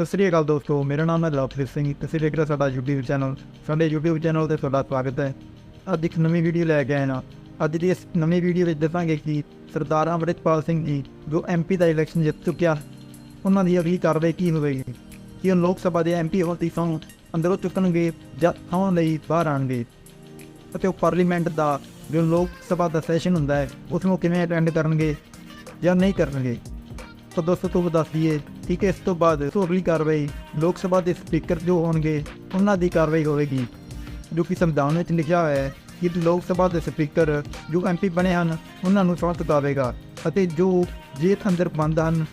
ਸਤਿ ਸ੍ਰੀ ਅਕਾਲ ਦੋਸਤੋ, ਮੇਰਾ ਨਾਮ ਹੈ ਲਵਪ੍ਰੀਤ ਸਿੰਘ ਤੁਸੀਂ ਦੇਖ ਰਹੇ ਸਾਡਾ YouTube ਚੈਨਲ ਸਾਡੇ YouTube ਚੈਨਲ ਤੇ ਤੁਹਾਡਾ ਸਵਾਗਤ ਹੈ। ਅੱਜ ਇੱਕ ਨਵੀਂ ਵੀਡੀਓ ਲੈ ਕੇ ਆਏ ਨਾ ਅੱਜ ਦੀ ਇਸ ਨਵੀਂ ਵੀਡੀਓ ਵਿੱਚ ਦੱਸਾਂਗੇ ਕਿ ਸਰਦਾਰ ਅੰਮ੍ਰਿਤਪਾਲ ਸਿੰਘ ਜੀ, ਜੋ MP ਦਾ ਇਲੈਕਸ਼ਨ ਜਿੱਤ ਚੁੱਕਿਆ, ਉਹਨਾਂ ਦੀ ਅਗਲੀ ਕਾਰਵਾਈ ਕੀ ਹੋਵੇਗੀ? ਕਿ ਉਹ ਲੋਕ ਸਭਾ ਦੇ MP ਹੋਣ ਦੀ ਸਹੁੰ ਅੰਦਰੋਂ ਚੁੱਕਣਗੇ ਜਾਂ ਥਾਂ ਲਈ ਬਾਹਰ ਆਣਗੇ ਅਤੇ ਉਹ ਪਾਰਲੀਮੈਂਟ ਦਾ ਜੋ ਲੋਕ ਸਭਾ ਦਾ ਸੈਸ਼ਨ ਹੁੰਦਾ ਹੈ, ਉਸ ਨੂੰ ਕਿਵੇਂ ਅਟੈਂਡ ਕਰਨਗੇ ਜਾਂ ਨਹੀਂ ਕਰਨਗੇ? ਤਾਂ ਦੋਸਤੋ, ਤੁਹਾਨੂੰ ਦੱਸ ਦਈਏ ਠੀਕ ਹੈ, ਇਸ ਤੋਂ ਬਾਅਦ ਸੋ ਅਗਲੀ ਕਾਰਵਾਈ ਲੋਕ ਸਭਾ ਦੇ ਸਪੀਕਰ ਜੋ ਹੋਣਗੇ, ਉਹਨਾਂ ਦੀ ਕਾਰਵਾਈ ਹੋਵੇਗੀ, ਜੋ ਕਿ ਸੰਵਿਧਾਨ ਵਿੱਚ ਲਿਖਿਆ ਹੋਇਆ ਹੈ ਕਿ ਲੋਕ ਸਭਾ ਦੇ ਸਪੀਕਰ ਜੋ ਐਮਪੀ ਬਣੇ ਹਨ, ਉਹਨਾਂ ਨੂੰ ਸਹੁੰ ਚੁਕਾਵੇਗਾ ਅਤੇ ਜੋ ਜੇਲ੍ਹ ਅੰਦਰ ਬੰਦ ਹਨ,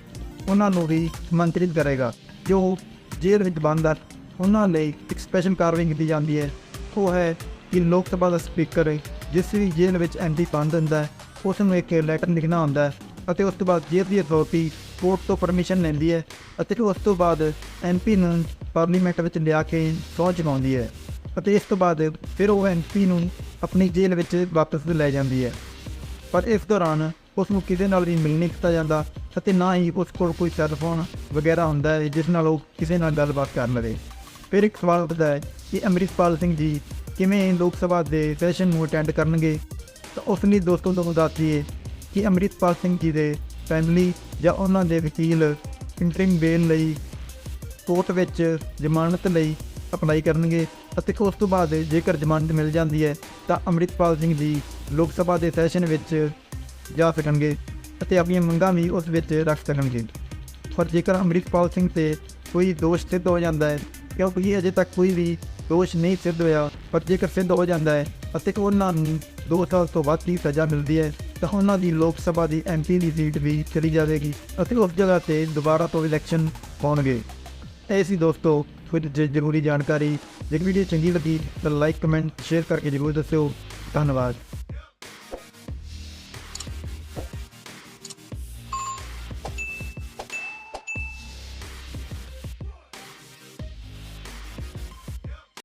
ਉਹਨਾਂ ਨੂੰ ਵੀ ਮੰਤਰਿਤ ਕਰੇਗਾ। ਜੋ ਜੇਲ੍ਹ ਵਿੱਚ ਬੰਦ ਹਨ, ਉਹਨਾਂ ਲਈ ਇੱਕ ਸਪੈਸ਼ਲ ਕਾਰਵਾਈ ਕੀਤੀ ਜਾਂਦੀ ਹੈ। ਉਹ ਹੈ ਕਿ ਲੋਕ ਸਭਾ ਦਾ ਸਪੀਕਰ ਜਿਸ ਵੀ ਜੇਲ੍ਹ ਵਿੱਚ ਐਮਪੀ ਬੰਦ ਹੁੰਦਾ ਹੈ, ਉਸ ਨੂੰ ਇੱਕ ਲੈਟਰ ਲਿਖਣਾ ਹੁੰਦਾ ਹੈ। ਅਤੇ ਉਸ ਤੋਂ ਬਾਅਦ ਜੇਲ੍ਹ ਦੀ ਅਥਾਰਟੀ ਕੋਰਟ ਤੋਂ ਪਰਮਿਸ਼ਨ ਲੈਂਦੀ ਹੈ ਅਤੇ ਫਿਰ ਉਸ ਤੋਂ ਬਾਅਦ ਐਮਪੀ ਨੂੰ ਪਾਰਲੀਮੈਂਟ ਵਿੱਚ ਲਿਆ ਕੇ ਸਹੁੰ ਚੁਕਾਉਂਦੀ ਹੈ ਅਤੇ ਇਸ ਤੋਂ ਬਾਅਦ ਫਿਰ ਉਹ ਐਮਪੀ ਨੂੰ ਆਪਣੀ ਜੇਲ੍ਹ ਵਿੱਚ ਵਾਪਸ ਲੈ ਜਾਂਦੀ ਹੈ। ਪਰ ਇਸ ਦੌਰਾਨ ਉਸ ਨੂੰ ਕਿਸੇ ਨਾਲ ਵੀ ਮਿਲ ਨਹੀਂ ਕੀਤਾ ਜਾਂਦਾ ਅਤੇ ਨਾ ਹੀ ਉਸ ਕੋਲ ਕੋਈ ਸੈੱਲ ਫੋਨ ਵਗੈਰਾ ਹੁੰਦਾ ਹੈ ਜਿਸ ਨਾਲ ਉਹ ਕਿਸੇ ਨਾਲ ਗੱਲਬਾਤ ਕਰ ਲਵੇ। ਫਿਰ ਇੱਕ ਸਵਾਲ ਉੱਠਦਾ ਹੈ ਕਿ ਅੰਮ੍ਰਿਤਪਾਲ ਸਿੰਘ ਜੀ ਕਿਵੇਂ ਲੋਕ ਸਭਾ ਦੇ ਸੈਸ਼ਨ ਨੂੰ ਅਟੈਂਡ ਕਰਨਗੇ? ਤਾਂ ਉਸ ਲਈ ਦੋਸਤੋ ਤੁਹਾਨੂੰ ਦੱਸ ਦਈਏ ਕਿ ਅੰਮ੍ਰਿਤਪਾਲ ਸਿੰਘ ਜੀ ਦੇ ਫੈਮਿਲੀ ਜਾਂ ਉਹਨਾਂ ਦੇ ਵਕੀਲ ਇੰਟਰਿਮ ਬੇਲ ਲਈ ਕੋਰਟ ਵਿੱਚ ਜ਼ਮਾਨਤ ਲਈ ਅਪਲਾਈ ਕਰਨਗੇ ਅਤੇ ਉਸ ਤੋਂ ਬਾਅਦ ਜੇਕਰ ਜ਼ਮਾਨਤ ਮਿਲ ਜਾਂਦੀ ਹੈ ਤਾਂ ਅੰਮ੍ਰਿਤਪਾਲ ਸਿੰਘ ਜੀ ਲੋਕ ਸਭਾ ਦੇ ਸੈਸ਼ਨ ਵਿੱਚ ਜਾ ਸਕਣਗੇ ਅਤੇ ਆਪਣੀਆਂ ਮੰਗਾਂ ਵੀ ਉਸ ਵਿੱਚ ਰੱਖ ਸਕਣਗੇ। ਪਰ ਜੇਕਰ ਅੰਮ੍ਰਿਤਪਾਲ ਸਿੰਘ ਤੇ ਕੋਈ ਦੋਸ਼ ਸਿੱਧ ਹੋ ਜਾਂਦਾ ਹੈ, ਕਿਉਂਕਿ ਅਜੇ ਤੱਕ ਕੋਈ ਵੀ ਦੋਸ਼ ਨਹੀਂ ਸਿੱਧ ਹੋਇਆ, ਪਰ ਜੇਕਰ ਸਿੱਧ ਹੋ ਜਾਂਦਾ ਹੈ ਅਤੇ ਉਹਨਾਂ ਨੂੰ ਦੋ ਸਾਲ ਤੋਂ ਵੱਧ ਦੀ ਸਜ਼ਾ ਮਿਲਦੀ ਹੈ ਤਾਂ ਉਹਨਾਂ ਦੀ ਲੋਕ ਸਭਾ ਦੀ ਐਮਪੀ ਦੀ ਸੀਟ ਵੀ ਚਲੀ ਜਾਵੇਗੀ ਅਤੇ ਉਸ ਜਗ੍ਹਾ ਤੇ ਦੁਬਾਰਾ ਤੋਂ ਇਲੈਕਸ਼ਨ ਹੋਣਗੇ। ਇਹ ਸੀ ਦੋਸਤੋ, ਫਿਰ ਜੇ ਜ਼ਰੂਰੀ ਜਾਣਕਾਰੀ। ਜੇ ਵੀਡੀਓ ਚੰਗੀ ਲੱਗੀ ਤਾਂ ਲਾਈਕ ਕਮੈਂਟ ਸ਼ੇਅਰ ਕਰਕੇ ਜ਼ਰੂਰ ਦੱਸਿਓ। ਧੰਨਵਾਦ।